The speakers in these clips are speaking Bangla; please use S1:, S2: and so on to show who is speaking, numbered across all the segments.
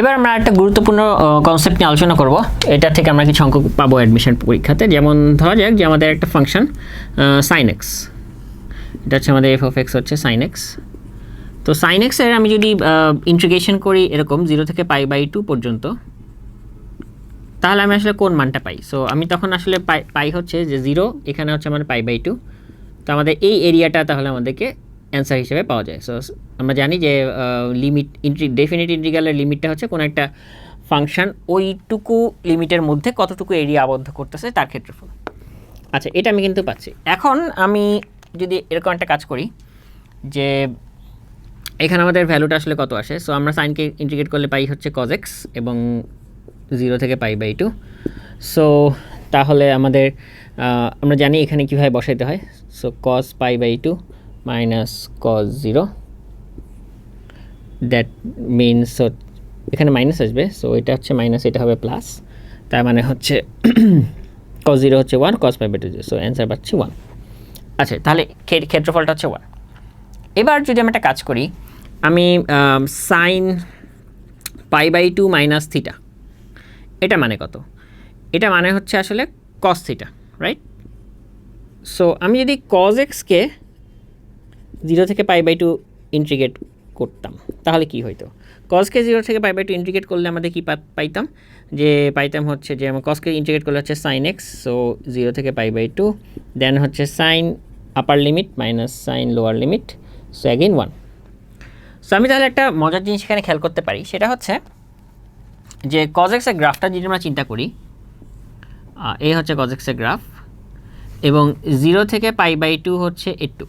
S1: এবার আমরা একটা গুরুত্বপূর্ণ কনসেপ্ট নিয়ে আলোচনা করব। এটা থেকে আমরা কিছু অঙ্ক পাবো অ্যাডমিশন পরীক্ষাতে। যেমন ধরা যাক যে আমাদের একটা ফাংশন সাইন এক্স এটা হচ্ছে আমাদের এফ অফ এক্স হচ্ছে সাইন এক্স তো সাইন এক্সের আমি যদি ইন্টিগ্রেশন করি এরকম জিরো থেকে পাই বাই টু পর্যন্ত, তাহলে আমি আসলে কোন মানটা পাই? সো আমি তখন আসলে পাই পাই হচ্ছে যে জিরো এখানে হচ্ছে আমার পাই বাই টু তো আমাদের এই এরিয়াটা তাহলে আমাদেরকে অ্যান্সার হিসেবে পাওয়া যায়। সো আমরা জানি যে লিমিট ইন্ট্রি ডেফিনিট ইন্টিগ্রালের লিমিটটা হচ্ছে কোনো একটা ফাংশন ওইটুকু লিমিটের মধ্যে কতটুকু এরিয়া আবদ্ধ করতেছে তার ক্ষেত্রফল। আচ্ছা এটা আমি কিন্তু পাচ্ছি। এখন আমি যদি এরকম একটা কাজ করি যে, এখানে আমাদের ভ্যালুটা আসলে কত আসে? সো আমরা সাইনকে ইন্টিগ্রেট করলে পাই হচ্ছে কজেক্স এবং জিরো থেকে পাই বাই টু সো তাহলে আমাদের আমরা জানি এখানে কীভাবে বসাইতে হয়। So cos pi by two minus cos zero that means এখানে মাইনাস আসবে সো এটা হচ্ছে মাইনাস এটা হবে প্লাস তার মানে হচ্ছে কস জিরো হচ্ছে one cos pi by two zero so answer পাচ্ছি ওয়ান আচ্ছা তাহলে ক্ষে- ক্ষেত্রফলটা হচ্ছে ওয়ান এবার যদি আমি একটা কাজ করি, আমি sine pi by two minus theta এটা মানে কত? এটা মানে হচ্ছে আসলে কস থিটা রাইট সো আমি যদি কজ এক্সকে জিরো থেকে পাই বাই টু ইন্টিগ্রেট করতাম। তাহলে কি হইতো? কজকে জিরো থেকে পাই বাই টু ইন্টিগ্রেট করলে আমাদের কি পাইতাম? যে পাইতাম হচ্ছে যে আমার কজকে ইন্টিগ্রেট করলে হচ্ছে সাইন এক্স সো জিরো থেকে পাই বাই টু দেন হচ্ছে sine upper limit minus sine lower limit so again one so আমি তাহলে একটা মজার জিনিস এখানে খেয়াল করতে পারি, সেটা হচ্ছে যে কজেক্সের গ্রাফটা যদি আমরা চিন্তা করি এই হচ্ছে কজেক্সের গ্রাফ, এবং জিরো থেকে পাই বাই টু হচ্ছে একটু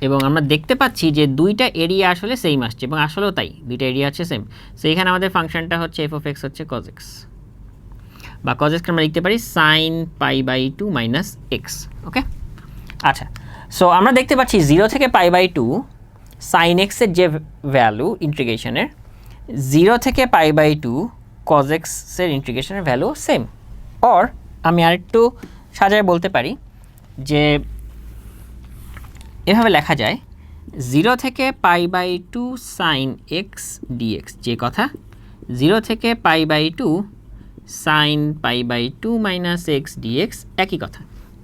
S1: এবং আমরা দেখতে পাচ্ছি যে দুইটা এরিয়া আসলে সেম আসছে এবং আসলেও তাই, দুইটা এরিয়া আছে সেম সো এখানে আমাদের ফাংশনটা হচ্ছে এফ অফ এক্স হচ্ছে কজেক্স বা কজেক্সকে আমরা লিখতে পারি sine pi by two minus x okay আচ্ছা সো আমরা দেখতে পাচ্ছি জিরো থেকে পাই বাই টু সাইন এক্সের যে ভ্যালু ইন্টিগ্রেশনের জিরো থেকে পাই বাই টু কজেক্সের ইন্টিগ্রেশনের ভ্যালু সেম অর আমি আরেকটু সাজায় বলতে পারি যে এভাবে লেখা যায় জিরো থেকে pi by two sine x dx যে কথা জিরো থেকে pi by two sine pi by two minus x dx একই কথা।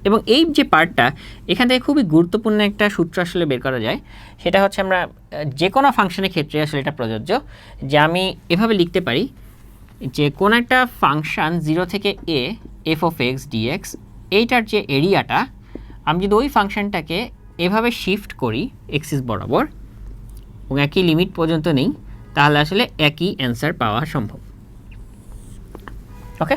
S1: এবং এই যে পার্টটা এখান থেকে খুবই গুরুত্বপূর্ণ একটা সূত্র আসলে বের করা যায়। সেটা হচ্ছে আমরা, যে কোনো ফাংশনের ক্ষেত্রে আসলে এটা প্রযোজ্য। যে আমি এভাবে লিখতে পারি, যে কোনো একটা ফাংশন জিরো থেকে a f of x dx এইটার যে এরিয়াটা আমি যদি ওই ফাংশনটাকে এভাবে শিফট করি এক্সিস বরাবর, এবং একই লিমিট পর্যন্ত নেই, তাহলে আসলে একই অ্যান্সার পাওয়া সম্ভব। ওকে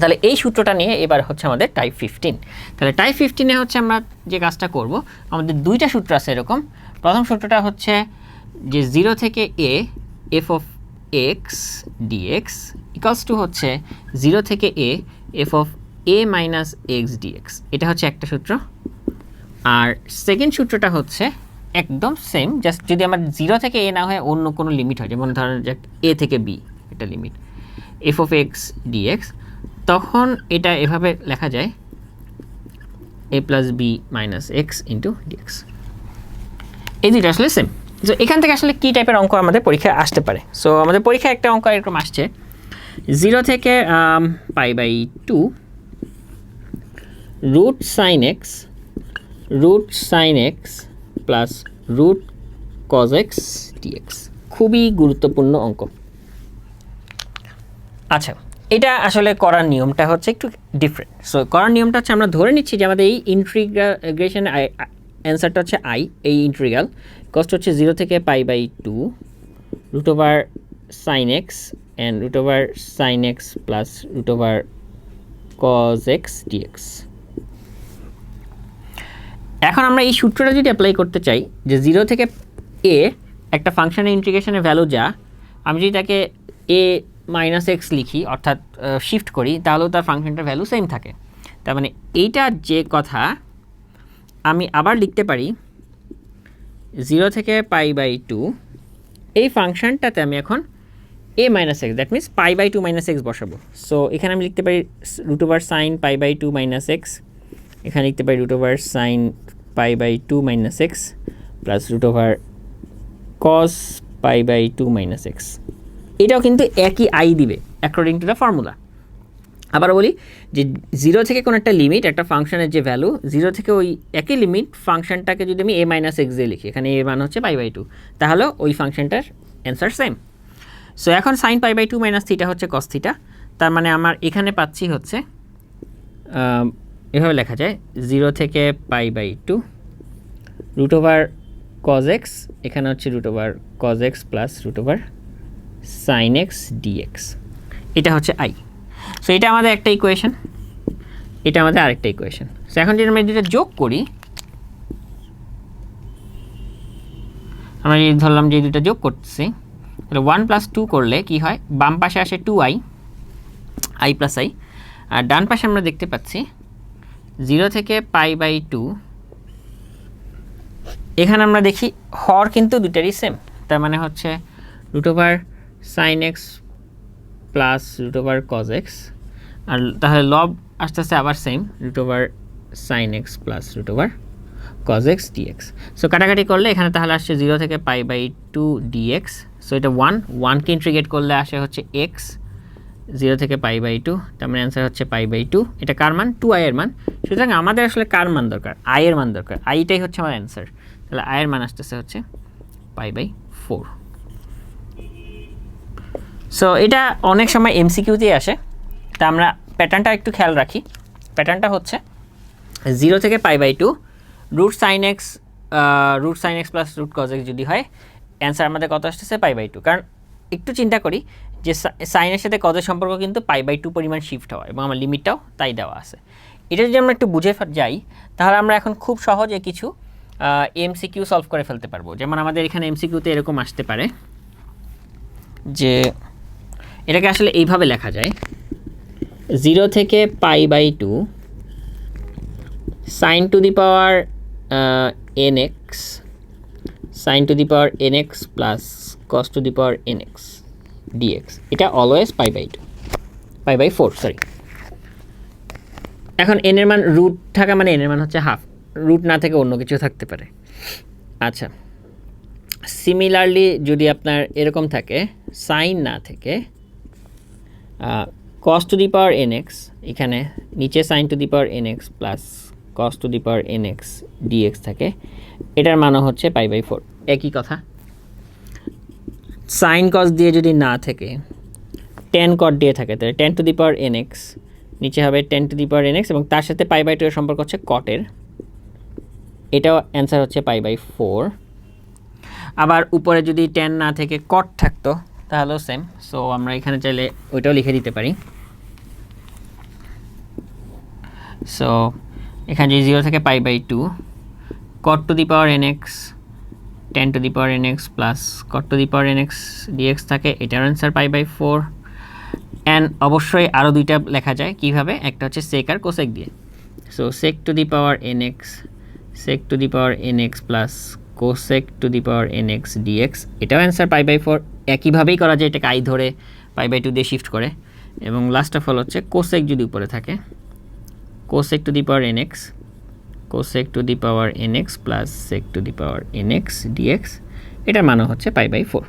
S1: তাহলে এই সূত্রটা নিয়ে এবার হচ্ছে আমাদের টাইপ ফিফটিন তাহলে টাইপ ফিফটিনে হচ্ছে আমরা যে কাজটা করব, আমাদের দুইটা সূত্র আছে এরকম। প্রথম সূত্রটা হচ্ছে যে জিরো থেকে a f of x dx equals to হচ্ছে জিরো থেকে a f of a minus x dx এটা হচ্ছে একটা সূত্র। আর সেকেন্ড সূত্রটা হচ্ছে একদম সেম জাস্ট যদি আমার জিরো থেকে এ না হয়, অন্য কোনো লিমিট হয়। যেমন ধরেন এ থেকে বি একটা limit f of x dx তখন এটা এভাবে লেখা যায় a plus b minus x into dx এই দুইটা আসলে সেম তো এখান থেকে আসলে কী টাইপের অঙ্ক আমাদের পরীক্ষায় আসতে পারে? সো আমাদের পরীক্ষায় একটা অঙ্ক এরকম আসছে। জিরো থেকে pi by two root sine x root sine x plus root cos x dx খুবই গুরুত্বপূর্ণ অঙ্ক। আচ্ছা এটা আসলে করার নিয়মটা হচ্ছে একটু ডিফারেন্ট সো করার নিয়মটা হচ্ছে আমরা ধরে নিচ্ছি যে আমাদের এই ইন্ট্রিগ্রেশন অ্যান্সারটা হচ্ছে আই এই ইন্ট্রিগাল কস্ট হচ্ছে জিরো থেকে pi by two root over sine x and root over sine x plus root over cos x dx এখন আমরা এই সূত্রটা যদি অ্যাপ্লাই করতে চাই যে জিরো থেকে এ একটা ফাংশনের ইন্টিগ্রেশনের ভ্যালু যা, আমি যদি তাকে এ মাইনাস এক্স লিখি, অর্থাৎ শিফট করি, তাহলেও তার ফাংশনটার ভ্যালু সেম থাকে। তার মানে এইটা যে কথা, আমি আবার লিখতে পারি জিরো থেকে পাই বাই টু এই ফাংশনটাতে আমি এখন a minus x that means pi by two minus x বসাবো। সো এখানে আমি লিখতে পারি root over sine pi by two minus x এখানে লিখতে পারি root over sine pi by two minus x plus root over cos pi by two minus x. এটাও কিন্তু একই আই দিবে অ্যাকর্ডিং টু দ্য ফর্মুলা আবার বলি যে জিরো থেকে কোনো একটা লিমিট একটা ফাংশনের যে ভ্যালু জিরো থেকে ওই একই লিমিট ফাংশনটাকে যদি আমি এ মাইনাস এক্স দিয়ে লিখি, এখানে এ মান হচ্ছে পাই বাই টু, তাহলে ওই ফাংশনটার অ্যান্সার সেম সো এখন sine pi by two minus theta হচ্ছে কস থিটা তার মানে আমার এখানে পাচ্ছি হচ্ছে এভাবে লেখা যায় জিরো থেকে pi by two root over cos x এখানে হচ্ছে root over cos x plus root over sine x dx এটা হচ্ছে আই সো এটা আমাদের একটা ইকুয়েশন এটা আমাদের আরেকটা ইকুয়েশন সো এখন যদি আমরা দুটো যোগ করি, আমরা যদি ধরলাম যে দুটো যোগ করতেছি, তাহলে ওয়ান প্লাস টু করলে কি হয়? বাম পাশে আসে two I I plus I আর ডান পাশে আমরা দেখতে পাচ্ছি জিরো থেকে পাই বাই টু। এখানে আমরা দেখি হর কিন্তু দুটারই সেম তার মানে হচ্ছে root over sine x plus root over cos x আর তাহলে লব আস্তে আস্তে আবার same root over sine x plus root over cos x dx so কাটাকাটি করলে এখানে তাহলে আসছে জিরো থেকে pi by two dx so এটা ওয়ান ওয়ানকে ইন্ট্রিগেট করলে আসে হচ্ছে এক্স জিরো থেকে পাই বাই টু তার মানে অ্যান্সার হচ্ছে পাই বাই টু এটা কার মান? টু আইয়ের মান। সুতরাং আমাদের আসলে কার মান দরকার? আয়ের মান দরকার। আইটাই হচ্ছে আমার অ্যান্সার তাহলে আয়ের মান আসতেছে হচ্ছে পাই বাই ফোর সো এটা অনেক সময় এমসিকিউতেই আসে। তা আমরা প্যাটার্নটা একটু খেয়াল রাখি। প্যাটার্নটা হচ্ছে জিরো থেকে pi by two root sine x root sine x plus root cos x যদি হয় অ্যান্সার আমাদের কত আসতেছে? পাই বাই টু কারণ একটু চিন্তা করি যে সাইনের সাথে কজের সম্পর্ক কিন্তু পাই বাই টু পরিমাণ শিফট হয় এবং আমার লিমিটটাও তাই দেওয়া আছে। এটা যদি আমরা একটু বুঝে যাই, তাহলে আমরা এখন খুব সহজে কিছু এমসিকিউ সলভ করে ফেলতে পারব। যেমন আমাদের এখানে এমসিকিউতে এরকম আসতে পারে যে, এটাকে আসলে এইভাবে লেখা যায় জিরো থেকে pi by two sine to the power n x sine to the power n x plus to the power n x dx এটা always pi by two pi by four sorry এখন এন এর মান রুট থাকা মানে এন এর মান হচ্ছে হাফ রুট না থেকে অন্য কিছু থাকতে পারে। আচ্ছা। সিমিলারলি যদি আপনার এরকম থাকে সাইন না থেকে cos to the power n x এখানে নিচে sine to the power n x plus cos to the power n x dx থাকে, এটার মানও হচ্ছে পাই বাই ফোর একই কথা। সাইন কস দিয়ে যদি না থাকে টেন কট দিয়ে থাকে, তাহলে tan to the power n x নিচে হবে tan to the power n x এবং তার সাথে পাই বাই টু এর সম্পর্ক হচ্ছে কটের এটাও অ্যান্সার হচ্ছে পাই বাই ফোর আবার উপরে যদি টেন না থেকে কট থাকতো, তাহলেও সেম সো আমরা এখানে চাইলে ওইটাও লিখে দিতে পারি। সো এখানে যদি জিরো থেকে pi by two cot to the power n x tan to the power n x plus cot to the power n x dx থাকে, এটার answer pi by four and অবশ্যই আরও দুইটা লেখা যায় কীভাবে? একটা হচ্ছে সেক আর কোসেক দিয়ে। So sec to the power n x sec to the power n x plus cosec to the power n x dx এটাও অ্যান্সার পাই বাই ফোর একইভাবেই করা যায় এটাকে আই ধরে পাই বাই টু দিয়ে শিফট করে। এবং লাস্ট অফ অল হচ্ছে কোসেক যদি উপরে থাকে cosec to the power n x cosec to the power n x plus sec to the power n x dx এটার মানও হচ্ছে পাই বাই ফোর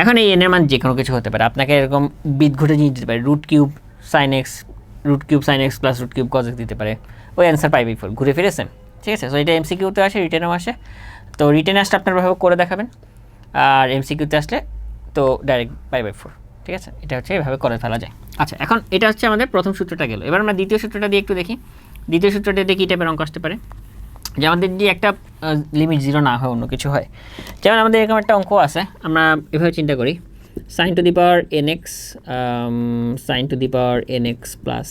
S1: এখন এই এনের মান যে কোনো কিছু হতে পারে। আপনাকে এরকম বিদ ঘটে নিয়ে দিতে পারে। Root cube sine x root cube sine x plus root cube cos x দিতে পারে। ওই অ্যান্সার পাই বাই ফোর ঘুরে ফিরেছেন? ঠিক আছে? সো এটা এমসিকিউতে আসে রিটেনেও আসে। তো রিটেনে আসলে আপনার ভাবে করে দেখাবেন। আর এমসিকিউতে আসলে, তো ডাইরেক্ট পাই বাই ফোর ঠিক আছে? এটা হচ্ছে এভাবে করে ফেলা যায়। আচ্ছা এখন এটা হচ্ছে আমাদের প্রথম সূত্রটা গেল। এবার আমরা দ্বিতীয় সূত্রটা দিয়ে একটু দেখি। দ্বিতীয় সূত্রটা দিয়ে কী টাইপের অঙ্ক আসতে পারে। যে আমাদের যদি একটা লিমিট জিরো না হয় অন্য কিছু হয়। যেমন আমাদের এরকম একটা অঙ্ক আছে, আমরা এভাবে চিন্তা করি। Sine to the power n x sine to the power n x plus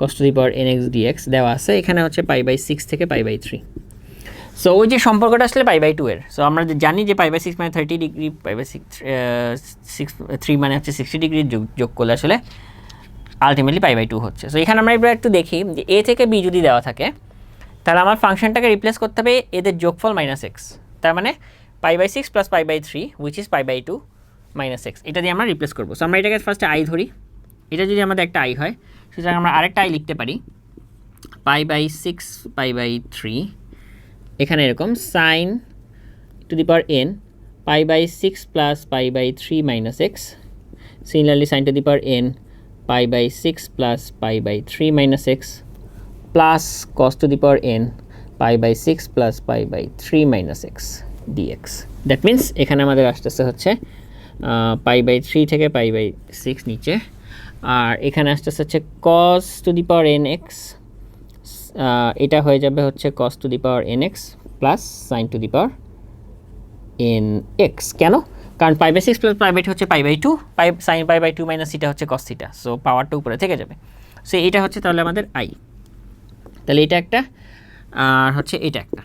S1: cos to the power n x dx দেওয়া আছে। এখানে হচ্ছে পাই বাই সিক্স থেকে পাই বাই থ্রি সো ওই যে সম্পর্কটা আসলে পাই বাই টু এর। সো আমরা জানি যে পাই বাই সিক্স মানে thirty degree pi by six six three মানে হচ্ছে সিক্সটি ডিগ্রি যোগ যোগ করলে আসলে আলটিমেটলি পাই বাই টু হচ্ছে। সো এখানে আমরা এবার একটু দেখি যে এ থেকে বি যদি দেওয়া থাকে, তাহলে আমার ফাংশনটাকে রিপ্লেস করতে হবে এদের যোগফল মাইনাস এক্স তার মানে pi by six plus pi by three which is pi by two minus x এটা দিয়ে আমরা রিপ্লেস করব। সো আমরা এটাকে ফার্স্টে আই ধরি। এটা যদি আমাদের একটা আই হয়, সুতরাং আমরা আরেকটা আই লিখতে পারি। Pi by six pi by three এখানে এরকম sine to the power n pi by six plus pi by three minus x similarly sine to the power n pi by six plus pi by three minus x plus cos to the power n pi by six plus pi by three minus x dx that means এখানে আমাদের আসতেছে হচ্ছে পাই বাই থ্রি থেকে পাই বাই সিক্স নিচে। আর এখানে আসতেছে হচ্ছে cos to the power n x এটা হয়ে যাবে হচ্ছে cos to the power n x plus sine to the power n x কেন? কারণ pi by six plus pi by হচ্ছে pi by two pi sine pi by two minus theta হচ্ছে কস সিটা সো পাওয়ারটা উপরে থেকে যাবে। সো এটা হচ্ছে তাহলে আমাদের আই তাহলে এটা একটা, আর হচ্ছে এটা একটা।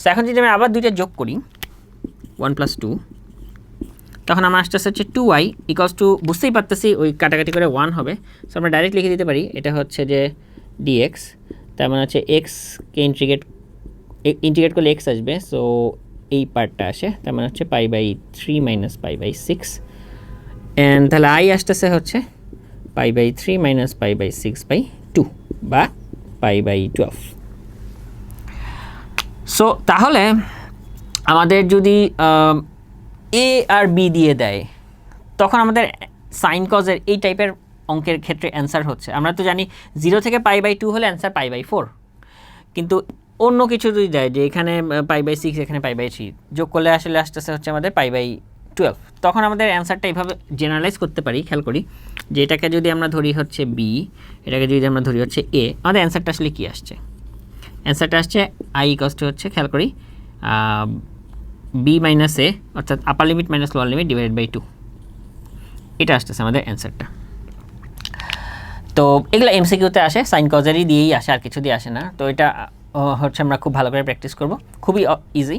S1: সো এখন যদি আমি আবার দুইটা যোগ করি ওয়ান প্লাস টু তখন আমার আসতে হচ্ছে টু আই ইকস টু বুঝতেই পারতেছি ওই কাটাকাটি করে ওয়ান হবে। সো আমরা ডাইরেক্ট লিখে দিতে পারি, এটা হচ্ছে যে ডিএক্স তার মানে হচ্ছে এক্সকে ইন্টিগ্রেট ইন্টিগ্রেট করলে এক্স আসবে। সো এই পার্টটা আসে, তার মানে হচ্ছে pi by three minus pi by six and তাহলে আই আসতেছে হচ্ছে pi by three minus pi by six by two বা পাই বাই টুয়েলভ সো তাহলে আমাদের যদি এ আর বি দিয়ে দেয়, তখন আমাদের সাইন কজের এই টাইপের অঙ্কের ক্ষেত্রে অ্যান্সার হচ্ছে। আমরা তো জানি জিরো থেকে পাই বাই টু হলে অ্যান্সার পাই বাই ফোর কিন্তু অন্য কিছু যদি দেয় যে এখানে পাই বাই সিক্স এখানে পাই বাই থ্রি যোগ করলে আসলে আসতেছে হচ্ছে আমাদের পাই বাই টুয়েলভ তখন আমাদের অ্যান্সারটা এইভাবে জেনারেলাইজ করতে পারি, খেয়াল করি, যে এটাকে যদি আমরা ধরি হচ্ছে বি এটাকে যদি আমরা ধরি হচ্ছে এ আমাদের অ্যান্সারটা আসলে কী আসছে? অ্যান্সারটা আসছে আই কস্ট হচ্ছে, খেয়াল করি বি মাইনাস এ অর্থাৎ upper limit minus lower limit divided by two এটা আসতেছে আমাদের অ্যান্সারটা তো এগুলো এমসিকিউতে আসে সাইন কজারই দিয়েই আসে, আর কিছু দিয়ে আসে না। তো এটা হচ্ছে আমরা খুব ভালো করে প্র্যাকটিস করব। খুবই ইজি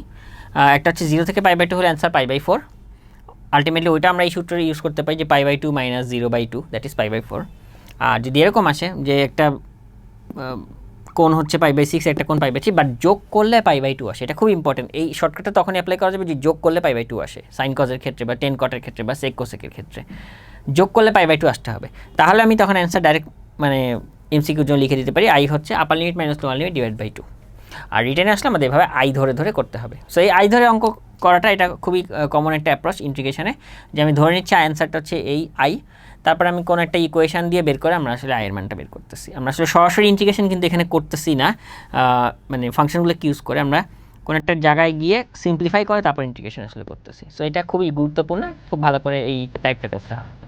S1: একটা হচ্ছে জিরো থেকে পাই বাই টু হলে answer pi by four ultimately ওইটা আমরা এই সূত্রটা ইউজ করতে পারি যে pi by two minus zero by two that is pi by four আর যদি এরকম আসে যে একটা কোন হচ্ছে পাই বাই সিক্স একটা কোন পাই বাই থ্রি বাট যোগ করলে পাই বাই টু আসে, এটা খুব ইম্পর্টেন্ট এই শর্টকাটটা তখনই অ্যাপ্লাই করা যাবে যে যোগ করলে পাই বাই টু আসে সাইন কজের ক্ষেত্রে বা টেন কটের ক্ষেত্রে বা সেক কোসেকের ক্ষেত্রে। যোগ করলে পাই বাই টু আসতে হবে। তাহলে আমি তখন অ্যান্সার ডাইরেক্ট মানে এমসিকিউর জন্য লিখে দিতে পারি আই হচ্ছে upper limit minus lower limit divide by two আর রিটেনে আসলে আমাদের এভাবে আই ধরে ধরে করতে হবে। সো এই আই ধরে অঙ্ক করাটা এটা খুবই কমন একটা অ্যাপ্রোচ ইন্টিগ্রেশনে যে আমি ধরে নিচ্ছি অ্যান্সারটা হচ্ছে এই আই তারপর আমি কোনো একটা ইকুয়েশন দিয়ে বের করে আমরা আসলে আয়ের মানটা বের করতেছি। আমরা আসলে সরাসরি ইন্টিগ্রেশন কিন্তু এখানে করতেছি না মানে ফাংশনগুলোকে ইউজ করে আমরা কোনো একটা জায়গায় গিয়ে সিম্পলিফাই করে তারপর ইন্টিগ্রেশন আসলে করতেছি। সো এটা খুবই গুরুত্বপূর্ণ, খুব ভালো করে এই টাইপটা করতে হবে।